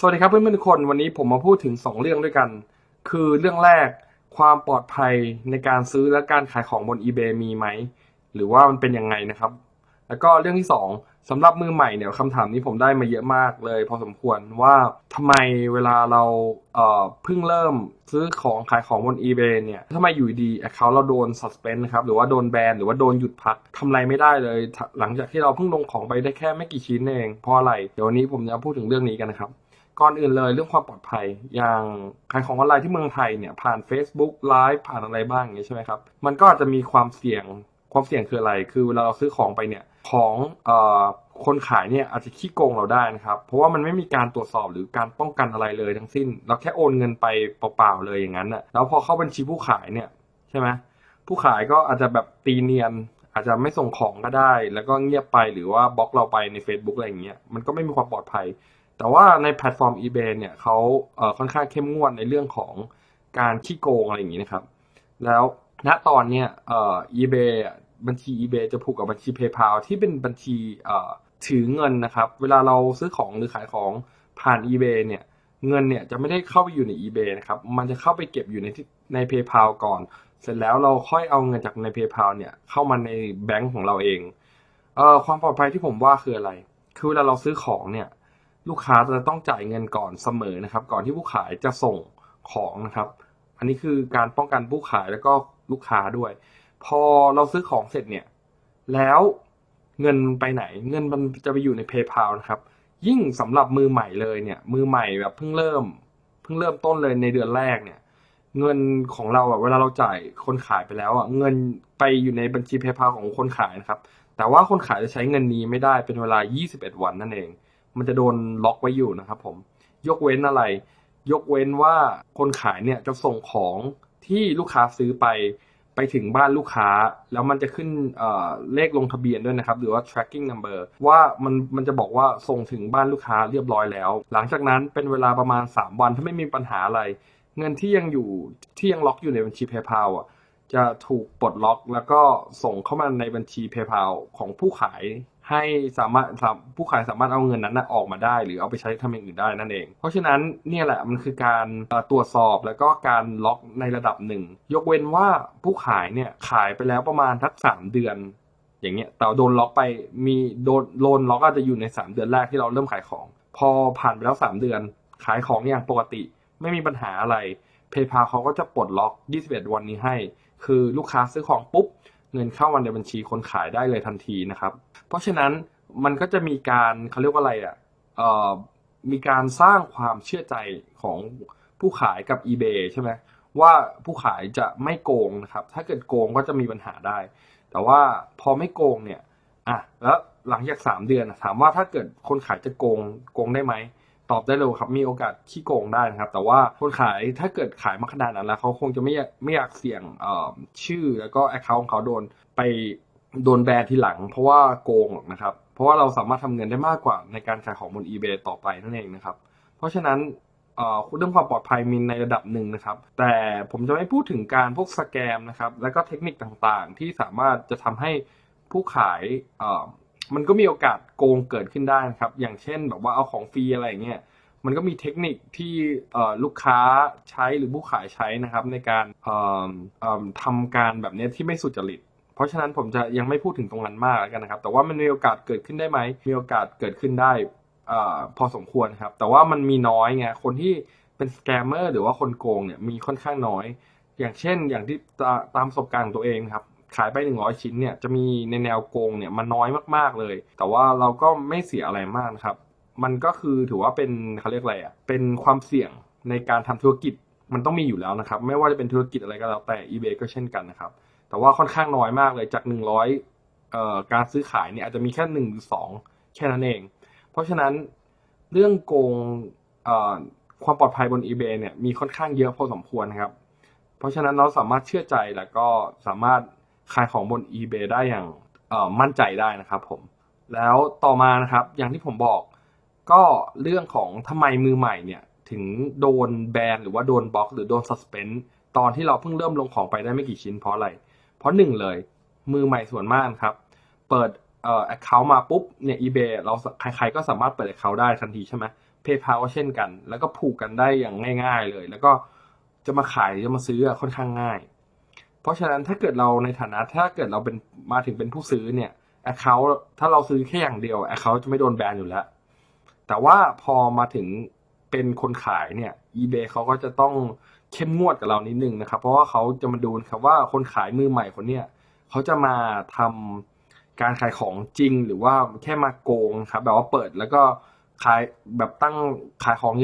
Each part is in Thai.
สวัสดีครับเพื่อนๆทุกคนวันนี้ผมมาพูดถึง 2 เรื่องด้วยกัน คือเรื่องแรกความปลอดภัยในการซื้อและการขายของบน eBay มีไหม หรือว่ามันเป็นยังไงนะครับ แล้วก็เรื่องที่ 2สำหรับมือใหม่เนี่ยคำถามนี้ผมได้มาเยอะมากเลย พอสมควรว่าทำไมเวลาเราเอ่อเพิ่งเริ่มซื้อของขายของบน eBay เนี่ยทำไมอยู่ดี account เราโดน suspend นะครับหรือว่าโดนแบนหรือว่าโดนหยุดพักทำอะไรไม่ได้เลย หลังจากที่เราเพิ่งลงของไปได้แค่ไม่กี่ชิ้นเองเพราะอะไรเดี๋ยววันนี้ผมจะพูดถึงเรื่องนี้กันนะครับ ก่อนอื่นเลยเรื่องความปลอดภัย อย่างขายของออนไลน์ที่เมืองไทยเนี่ยผ่าน Facebook Live ผ่านอะไรบ้างอย่างนี้ยใช่ไหมครับ มันก็อาจจะมีความเสี่ยงความเสี่ยงคืออะไร คือเวลาเราซื้อของไปเนี่ยของอคนขายเนี่ยอาจจะขี้โกงเราได้นะครับ เพราะว่ามันไม่มีการตรวจสอบหรือการป้องกันอะไรเลยทั้งสิ้น เราแค่โอนเงินไปเปล่าๆเลยอย่างนั้นน่ะแล้วพอเข้าบัญชีผู้ขายเนี่ยใช่ไหมผู้ขายก็อาจจะแบบตีเนียน อาจจะไม่ส่งของก็ได้ แล้วก็เงียบไปหรือว่าบล็อกเราไปใน Facebook อะไรอย่างเงี้ยมันก็ไม่มีความปลอดภัย แต่ว่าในแพลตฟอร์ม eBay เนี่ยเขาเค่อนข้างเข้มงวดในเรื่องของการขี้โกงอะไรอย่างนี้นะครับ แล้วณตอนเนี้ยเอ่อ eBay บัญชี eBay จะผูกกับบัญชี PayPal ที่เป็นบัญชีเอ่อถือเงินนะครับ เวลาเราซื้อของหรือขายของผ่าน eBay เนี่ยเงินเนี่ยจะไม่ได้เข้าไปอยู่ใน eBay นะครับ มันจะเข้าไปเก็บอยู่ในใน PayPal ก่อน เสร็จแล้วเราค่อยเอาเงินจากใน PayPal เนี่ยเข้ามาในแบงก์ของเราเองเอ่อความปลอดภัยที่ผมว่าคืออะไร คือเวลาเราซื้อของเนี่ย ลูกค้าจะต้องจ่ายเงินก่อนเสมอนะครับ ก่อนที่ผู้ขายจะส่งของนะครับ อันนี้คือการป้องกันผู้ขายแล้วก็ลูกค้าด้วย พอเราซื้อของเสร็จเนี่ย แล้วเงินไปไหน เงินมันจะไปอยู่ใน PayPal นะครับ ยิ่งสำหรับมือใหม่เลยเนี่ย มือใหม่แบบเพิ่งเริ่ม เพิ่งเริ่มต้นเลยในเดือนแรกเนี่ย เงินของเราอะเวลาเราจ่ายคนขายไปแล้วอะเงินไปอยู่ในบัญชี PayPal ของคนขายนะครับ แต่ว่าคนขายจะใช้เงินนี้ไม่ได้เป็นเวลา 21 วันนั่นเอง มันจะโดนล็อกไว้อยู่นะครับผมยกเว้นอะไร ยกเว้นว่าคนขายเนี่ยจะส่งของที่ลูกค้าซื้อไปไปถึงบ้านลูกค้า แล้วมันจะขึ้นเเลขลงทะเบียนด้วยนะครับ หรือว่า tracking number ว่ามันมันจะบอกว่าส่งถึงบ้านลูกค้าเรียบร้อยแล้ว หลังจากนั้นเป็นเวลาประมาณ 3 วันถ้าไม่มีปัญหาอะไร เงินที่ยังอยู่ที่ยังล็อกอยู่ในบัญชี PayPal อะจะถูกปลดล็อกแล้วก็ส่งเข้ามาในบัญชี PayPal ของผู้ขาย ให้สามารถสามผู้ขายสามารถเอาเงินนั้นนะออกมาได้ หรือเอาไปใช้ทำอย่างอื่นได้นั่นเอง เพราะฉะนั้นเนี่ยแหละมันคือการตรวจสอบแล้วก็การล็อกในระดับหนึ่ง ยกเว้นว่าผู้ขายเนี่ยขายไปแล้วประมาณทักสามเดือน อย่างเงี้ยแต่โดนล็อกไปมีโดนโดนล็อกอาจจะอยู่ในสามเดือนแรกที่เราเริ่มขายของ พอผ่านไปแล้วสามเดือน ขายของอย่างปกติ ไม่มีปัญหาอะไร PayPal เขาก็จะปลดล็อก 21 วันนี้ให้ คือลูกค้าซื้อของปุ๊บ เงินเข้ามาในบัญชีคนขายได้เลยทันทีนะครับ เพราะฉะนั้นมันก็จะมีการเขาเรียกว่าอะไรอะเอ่อมีการสร้างความเชื่อใจของผู้ขายกับ eBay ใช่ไหมว่าผู้ขายจะไม่โกงนะครับ ถ้าเกิดโกงก็จะมีปัญหาได้ แต่ว่าพอไม่โกงเนี่ยอะแล้วหลังจากสามเดือนถามว่าถ้าเกิดคนขายจะโกงโกงได้ไหม ตอบได้เลยครับ มีโอกาสขี้โกงได้นะครับ แต่ว่าคนขายถ้าเกิดขายมาขนาดนั้นแล้วเขาคงจะไม่ไม่อยากเสี่ยงชื่อแล้วก็แอคเคาท์ของเขาโดนไปโดนแบนทีหลัง เพราะว่าโกงหรอกนะครับ เพราะว่าเราสามารถทำเงินได้มากกว่าในการขายของบน eBay ต่อไปนั่นเองนะครับ เพราะฉะนั้นเรื่องความปลอดภัยมีในระดับหนึ่งนะครับ แต่ผมจะไม่พูดถึงการพวกสแกมนะครับ แล้วก็เทคนิคต่างๆ ที่สามารถจะทำให้ผู้ขาย มันก็มีโอกาสโกงเกิดขึ้นได้นะครับ อย่างเช่นแบบว่าเอาของฟรีอะไรเงี้ยมันก็มีเทคนิคที่ลูกค้าใช้หรือผู้ขายใช้นะครับ ในการทำการแบบนี้ที่ไม่สุจริต เพราะฉะนั้นผมจะยังไม่พูดถึงตรงนั้นมากแล้วกันนะครับ แต่ว่ามันมีโอกาสเกิดขึ้นได้ไหมมีโอกาสเกิดขึ้นได้อพอสมควรครับ แต่ว่ามันมีน้อยไงคนที่เป็นสแกมเมอร์หรือว่าคนโกงเนี่ยมีค่อนข้างน้อย อย่างเช่นอย่างที่ตาตามประสบการณ์ของตัวเองครับ ขายไป 100 ชิ้นเนี่ยจะมีในแนวโกงเนี่ยมันน้อยมากๆเลย แต่ว่าเราก็ไม่เสียอะไรมากนะครับ มันก็คือถือว่าเป็นเขาเรียกอะไรอะเป็นความเสี่ยงในการทำธุรกิจมันต้องมีอยู่แล้วนะครับ ไม่ว่าจะเป็นธุรกิจอะไรก็แล้วแต่ eBay ก็เช่นกันนะครับ แต่ว่าค่อนข้างน้อยมากเลยจาก 100เอ่อการซื้อขายเนี่ยอาจจะมีแค่หนึ่งหรือสองแค่นั้นเอง เพราะฉะนั้นเรื่องโกงเอ่อความปลอดภัยบน eBay เนี่ยมีค่อนข้างเยอะพอสมควรครับ เพราะฉะนั้นเราสามารถเชื่อใจแล้วก็สามารถ ขายของบน eBay ได้อย่างมั่นใจได้นะครับผม แล้วต่อมานะครับอย่างที่ผมบอกก็เรื่องของทำไมมือใหม่เนี่ยถึงโดนแบนหรือว่าโดนบล็อก หรือโดน suspend ตอนที่เราเพิ่งเริ่มลงของไปได้ไม่กี่ชิ้นเพราะอะไร เพราะหนึ่งเลยมือใหม่ส่วนมากครับ เปิดเอ่อ account มาปุ๊บเนี่ย eBay เราใครๆก็สามารถเปิด account ได้ทันทีใช่ไหม PayPal ก็เช่นกัน แล้วก็ผูกกันได้อย่างง่าย ๆเลย แล้วก็จะมาขายจะมาซื้อค่อนข้างง่าย ราะฉะนั้นถ้าเกิดเราในฐานะถ้าเกิดเราเป็นมาถึงเป็นผู้ซื้อเนี่ยแอคเคาท์ถ้าเราซื้อแค่อย่างเดียวแอคเคาท์จะไม่โดนแบนอยู่แล้ว แต่ว่าพอมาถึงเป็นคนขายเนี่ย eBay เขาก็จะต้องเข้มงวดกับเรานิดนึงนะครับ เพราะว่าเขาจะมาดูครับว่าคนขายมือใหม่คนเนี้ยเขาจะมาทำการขายของจริงหรือว่าแค่มาโกงครับ แบบว่าเปิดแล้วก็ขายแบบตั้งขายของเ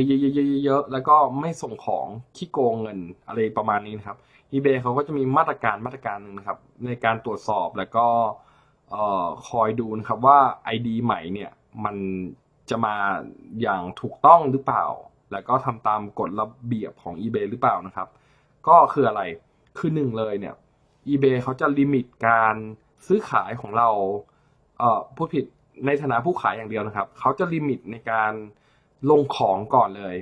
ยอะๆๆๆแล้วก็ไม่ส่งของขี้โกงเงินอะไรประมาณนี้นะครับ eBay เขาก็จะมีมาตรการมาตรการหนึ่งนะครับ ในการตรวจสอบแล้วก็คอยดูนะครับว่า ID ใหม่เนี่ยมันจะมาอย่างถูกต้องหรือเปล่า แล้วก็ทำตามกฎระเบียบของ eBay หรือเปล่านะครับ ก็คืออะไรคือหนึ่งเลยเนี่ย eBay เขาจะลิมิตการซื้อขายของเราเอ่อผู้ผิดในฐานะผู้ขายอย่างเดียวนะครับ เขาจะลิมิตในการลงของก่อนเลย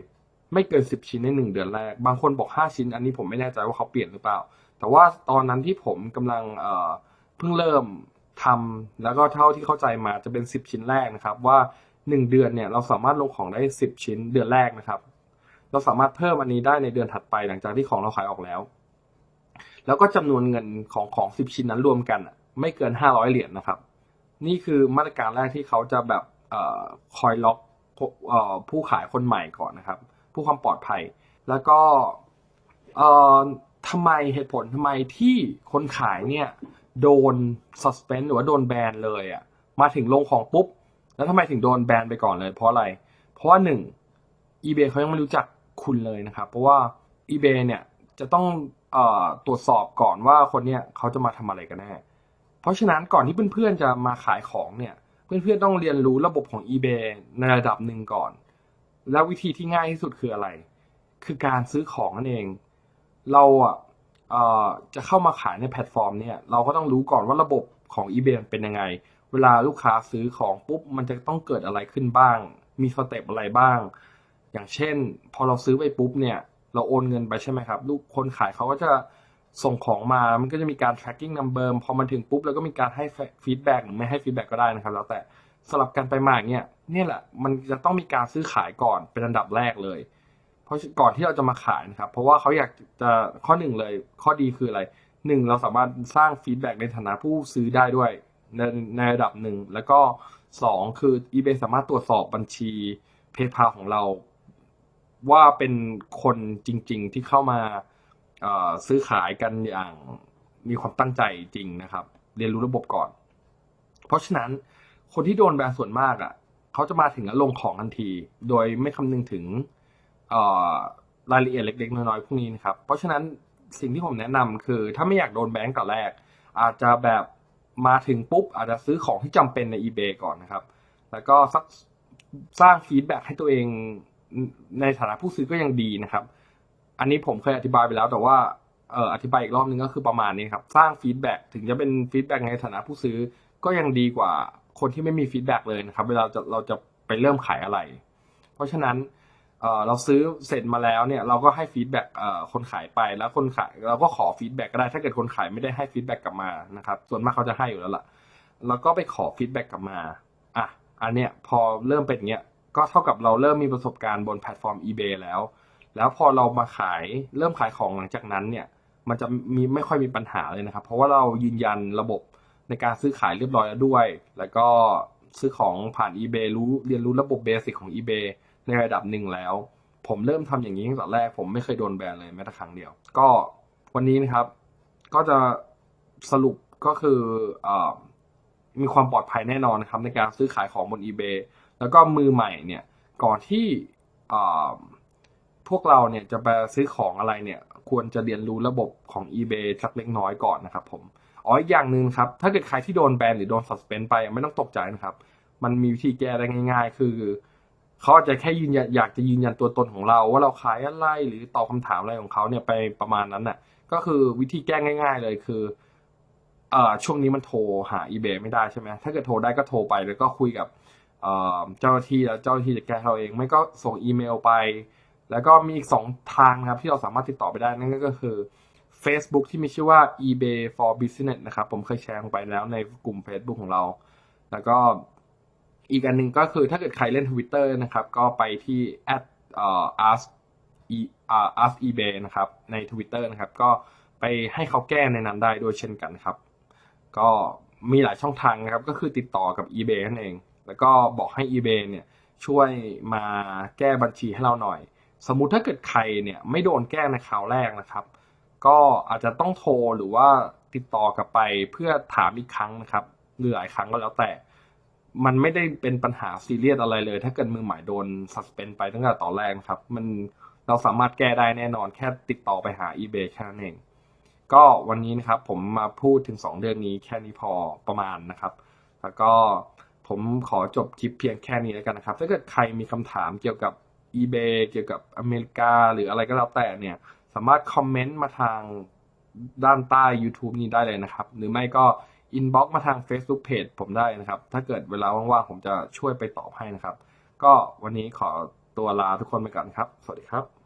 ไม่เกิน10ชิ้นใน1เดือนแรก บางคนบอก5ชิ้น อันนี้ผมไม่แน่ใจว่าเขาเปลี่ยนหรือเปล่า แต่ว่าตอนนั้นที่ผมกำลังเอ่อเพิ่งเริ่มทำแล้วก็เท่าที่เข้าใจมาจะเป็น10ชิ้นแรกนะครับ ว่า1เดือนเนี่ยเราสามารถลงของได้10ชิ้นเดือนแรกนะครับ เราสามารถเพิ่มอันนี้ได้ในเดือนถัดไปหลังจากที่ของเราขายออกแล้ว แล้วก็จำนวนเงินของของ10ชิ้นนั้นรวมกันอะไม่เกิน500เหรียญนะครับ นี่คือมาตรการแรกที่เขาจะแบบคอยล็อกผู้ขายคนใหม่ก่อนนะครับ ผู้ความปลอดภัย แล้วก็เอ่อทำไมเหตุผลทำไมที่คนขายเนี่ยโดน suspend หรือว่าโดนแบนเลยอะ่ะมาถึงลงของปุ๊บ แล้วทำไมถึงโดนแบนไปก่อนเลย เพราะอะไร เพราะว่าหนึ่ง eBay เขายังไม่รู้จักคุณเลยนะครับ เพราะว่า eBay เนี่ยจะต้องเอ่อตรวจสอบก่อนว่าคนเนี้ยเขาจะมาทำอะไรกันแน่เพราะฉะนั้นก่อนที่เพื่อนๆจะมาขายของเนี่ย เพื่อนๆต้องเรียนรู้ระบบของ eBay ในระดับหนึ่งก่อน แล้ววิธีที่ง่ายที่สุดคืออะไร คือการซื้อของนั่นเอง เราอะเอ่อจะเข้ามาขายในแพลตฟอร์มเนี่ย เราก็ต้องรู้ก่อนว่าระบบของ eBay มันเป็นยังไง เวลาลูกค้าซื้อของปุ๊บ มันจะต้องเกิดอะไรขึ้นบ้าง มีสเต็ปอะไรบ้าง อย่างเช่น พอเราซื้อไปปุ๊บเนี่ย เราโอนเงินไปใช่ไหมครับ ลูกคนขายเขาก็จะส่งของมา มันก็จะมีการ tracking number พอมันถึงปุ๊บ แล้วก็มีการให้ feedback หรือไม่ให้ feedback ก็ได้นะครับ แล้วแต่ สลับกันไปมาอย่างเนี่ยเนี่ยแหละมันจะต้องมีการซื้อขายก่อนเป็นอันดับแรกเลย เพราะก่อนที่เราจะมาขายนะครับ เพราะว่าเขาอยากจะข้อหนึ่งเลย ข้อดีคืออะไรหนึ่งเราสามารถสร้างฟีดแบ็กในฐานะผู้ซื้อได้ด้วยในในระดับหนึ่ง แล้วก็สองคือ eBay สามารถตรวจสอบบัญชี PayPal ของเรา ว่าเป็นคนจริง ๆ ที่เข้ามาซื้อขายกันอย่างมีความตั้งใจจริงนะครับ เรียนรู้ระบบก่อน เพราะฉะนั้น คนที่โดนแบนส่วนมากอะเขาจะมาถึงแล้วลงของทันที โดยไม่คำนึงถึงรายละเอียดเล็ก ๆ น้อยๆพวกนี้นะครับ เพราะฉะนั้นสิ่งที่ผมแนะนำคือ ถ้าไม่อยากโดนแบงก์แต่แรก อาจจะแบบมาถึงปุ๊บ อาจจะซื้อของที่จำเป็นใน eBay ก่อนนะครับ แล้วก็สักสร้างฟีดแบ็กให้ตัวเองในฐานะผู้ซื้อก็ยังดีนะครับ อันนี้ผมเคยอธิบายไปแล้วแต่ว่าเอ่ออธิบายอีกรอบนึงก็คือประมาณนี้ครับ สร้างฟีดแบ็กถึงจะเป็นฟีดแบ็กในฐานะผู้ซื้อก็ยังดีกว่า คนที่ไม่มีฟีดแบ็กเลยนะครับ เวลาจะเราจะไปเริ่มขายอะไร เพราะฉะนั้นเราซื้อเสร็จมาแล้วเนี่ยเราก็ให้ฟีดแบ็กคนขายไปแล้วคนขายเราก็ขอฟีดแบ็กก็ได้ถ้าเกิดคนขายไม่ได้ให้ฟีดแบ็กกลับมานะครับ ส่วนมากเขาจะให้อยู่แล้วล่ะแล้วก็ไปขอฟีดแบ็กกลับมาอะอันเนี้ยพอเริ่มเป็นเงี้ยก็เท่ากับเราเริ่มมีประสบการณ์บนแพลตฟอร์ม eBay แล้ว แล้วพอเรามาขายเริ่มขายของหลังจากนั้นเนี่ยมันจะมีไม่ค่อยมีปัญหาเลยนะครับ เพราะว่าเรายืนยันระบบ ในการซื้อขายเรียบร้อยแล้วด้วย แล้วก็ซื้อของผ่าน eBay รู้เรียนรู้ระบบเบสิกของ eBay ในระดับหนึ่งแล้ว ผมเริ่มทำอย่างนี้ตั้งแต่แรก ผมไม่เคยโดนแบนเลยแม้แต่ครั้งเดียว ก็วันนี้นะครับ ก็จะสรุปก็คืออมีความปลอดภัยแน่นอนนะครับ ในการซื้อขายของบน eBay แล้วก็มือใหม่เนี่ยก่อนที่พวกเราเนี่ยจะไปซื้อของอะไรเนี่ย ควรจะเรียนรู้ระบบของ eBay สักเล็กน้อยก่อนนะครับผม อ๋ออีกอย่างหนึ่งครับ ถ้าเกิดใครที่โดนแบนหรือโดน suspend ไปไม่ต้องตกใจนะครับ มันมีวิธีแก้ได้ง่าย ๆ คือเขาอาจจะแค่ยืนยันอยากจะยืนยันตัวตนของเรา ว่าเราขายอะไรหรือตอบคำถามอะไรของเขาเนี่ยไปประมาณนั้นน่ะ ก็คือวิธีแก้ง่าย ๆ เลยคือเอ่อช่วงนี้มันโทรหา eBay ไม่ได้ใช่ไหมถ้าเกิดโทรได้ก็โทรไปแล้วก็คุยกับเอ่อเจ้าหน้าที่แล้วเจ้าหน้าที่จะแก้เราเอง ไม่ก็ส่งอีเมลไป แล้วก็มีอีกสองทางนะครับที่เราสามารถติดต่อไปได้นั่นก็คือ Facebook ที่มีชื่อว่า eBay for Business นะครับ ผมเคยแชร์ลงไปแล้วในกลุ่ม Facebook ของเรา แล้วก็อีกอันหนึ่งก็คือถ้าเกิดใครเล่น Twitter นะครับ ก็ไปที่ at ask e ask ebay นะครับ ใน Twitter นะครับ ก็ไปให้เขาแก้ในนั้นได้ด้วยเช่นกันครับ ก็มีหลายช่องทางนะครับ ก็คือติดต่อกับ eBay นั่นเอง แล้วก็บอกให้ eBay เนี่ยช่วยมาแก้บัญชีให้เราหน่อย สมมุติถ้าเกิดใครเนี่ยไม่โดนแก้ในคราวแรกนะครับ ก็อาจจะต้องโทรหรือว่าติดต่อกลับไปเพื่อถามอีกครั้งนะครับหรือหลายครั้งก็แล้วแต่ มันไม่ได้เป็นปัญหาซีเรียสอะไรเลย ถ้าเกิดมือหมายโดนสัสเปนไปตั้งแต่ตอนแรกนะครับ มันเราสามารถแก้ได้แน่นอนแค่ติดต่อไปหา eBay แค่นั้นเอง ก็วันนี้นะครับผมมาพูดถึง 2 เรื่องนี้แค่นี้พอประมาณนะครับ แล้วก็ผมขอจบคลิปเพียงแค่นี้แล้วกันนะครับ ถ้าเกิดใครมีคำถามเกี่ยวกับ eBay เกี่ยวกับอเมริกาหรืออะไรก็แล้วแต่เนี่ย สามารถคอมเมนต์มาทางด้านใต้ YouTube นี้ได้เลยนะครับ หรือไม่ก็อินบ็อกมาทาง Facebook Page ผมได้นะครับ ถ้าเกิดเวลาว่างๆ ผมจะช่วยไปตอบให้นะครับ ก็วันนี้ขอตัวลาทุกคนไปก่อนครับ สวัสดีครับ